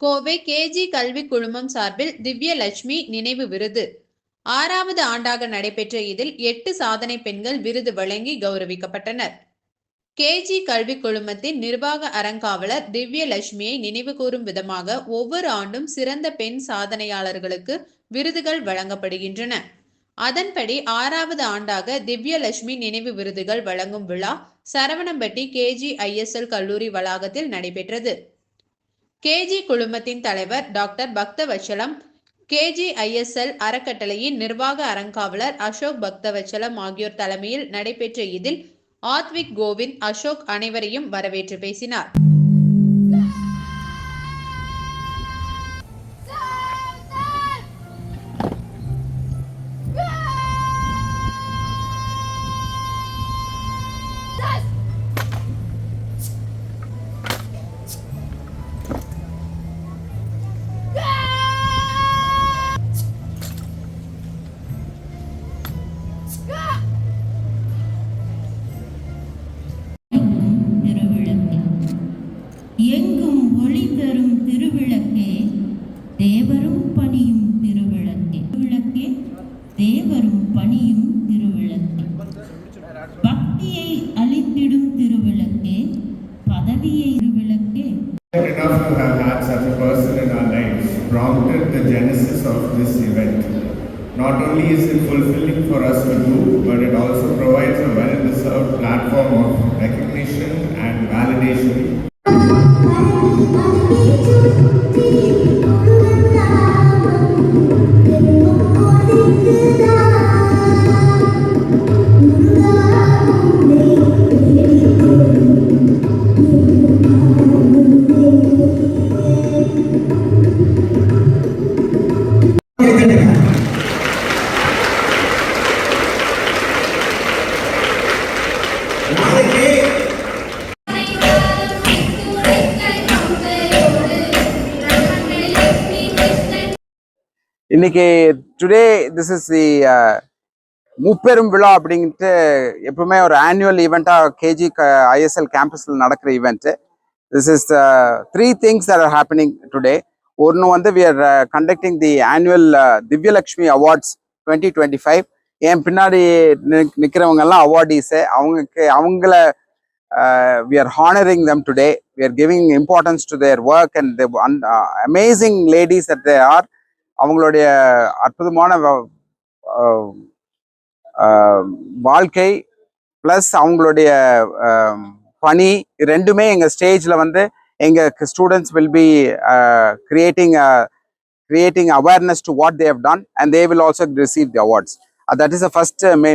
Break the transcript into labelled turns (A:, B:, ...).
A: Kovai KG கல்வி குழுமம் சார்பில் திவ்யலட்சுமி நினைவு விருது. ஆறாவது ஆண்டாக நடைபெற்ற இதில் எட்டு சாதனை பெண்கள் விருது வழங்கி கௌரவிக்கப்பட்டனர். கேஜி கல்வி குழுமத்தின் நிர்வாக அறங்காவலர் திவ்யலட்சுமியை நினைவு கூறும் விதமாக ஒவ்வொரு ஆண்டும் சிறந்த பெண் சாதனையாளர்களுக்கு விருதுகள் வழங்கப்படுகின்றன. அதன்படி ஆறாவது ஆண்டாக திவ்யலட்சுமி நினைவு விருதுகள் வழங்கும் விழா சரவணம்பட்டி கேஜி ஐஎஸ்எல் கல்லூரி வளாகத்தில் நடைபெற்றது. கேஜி குழுமத்தின் தலைவர் டாக்டர் பக்தவச்சலம் கேஜி ஐஎஸ்எல் அறக்கட்டளையின் நிர்வாக அறங்காவலர் அசோக் பக்தவச்சலம் ஆகியோர் தலைமையில் நடைபெற்ற இதில் ஆத்விக் கோவிந்த் அசோக் அனைவரையும் வரவேற்று பேசினார்.
B: ஒளி தரும் திருவிளக்கே தேவரும் பணியும் திருவிளக்கே திருவிளக்கே தேவரும் பணியும் திருவிளக்கே பக்தியை அளித்திடும் திருவிளக்கே பதவியை திருவிளக்கே
C: enough to have had such a person in our lives prompted the genesis of this event. Not only is it fulfilling for us to do, but it also provides a well deserved platform of recognition and validation
D: இன்னைக்கு today this is the முப்பெரும் விழா அப்படின்ட்டு எப்பவுமே ஒரு annual ஈவெண்ட்டாக KG ISL கேம்பஸில் நடக்கிற event this is three things are happening today ஒன்று வந்து we are conducting the annual Divyalakshmi awards twenty twenty five என் பின்னாடி நிற்கிறவங்க எல்லாம் அவார்டீஸு அவங்களுக்கு அவங்கள we are honouring them today we are giving importance to their work and amazing ladies at they are அவங்களுடைய அற்புதமான வாழ்க்கை ப்ளஸ் அவங்களுடைய பணி ரெண்டுமே எங்கள் ஸ்டேஜில் வந்து எங்கள் students will be creating creating awareness to what they have done and they will also receive the awards that is a first may